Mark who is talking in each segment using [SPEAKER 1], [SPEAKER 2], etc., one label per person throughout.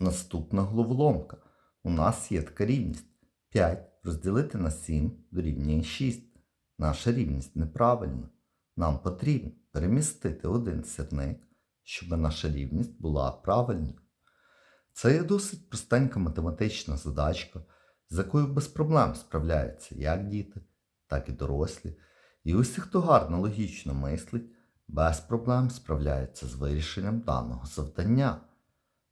[SPEAKER 1] Наступна головоломка. У нас є така рівність. 5 розділити на 7 дорівнює 6. Наша рівність неправильна. Нам потрібно перемістити один сірник, щоб наша рівність була правильною. Це є досить простенька математична задачка, з якою без проблем справляються як діти, так і дорослі. І усі, хто гарно логічно мислить, без проблем справляються з вирішенням даного завдання.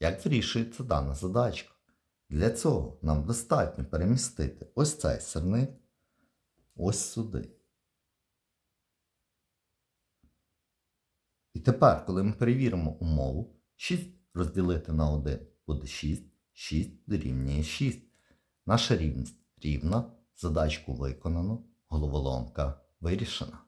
[SPEAKER 1] Як вирішується дана задачка? Для цього нам достатньо перемістити ось цей сирник ось сюди. І тепер, коли ми перевіримо умову, 6 розділити на 1 буде 6, 6 дорівнює 6. Наша рівність рівна, задачку виконано, головоломка вирішена.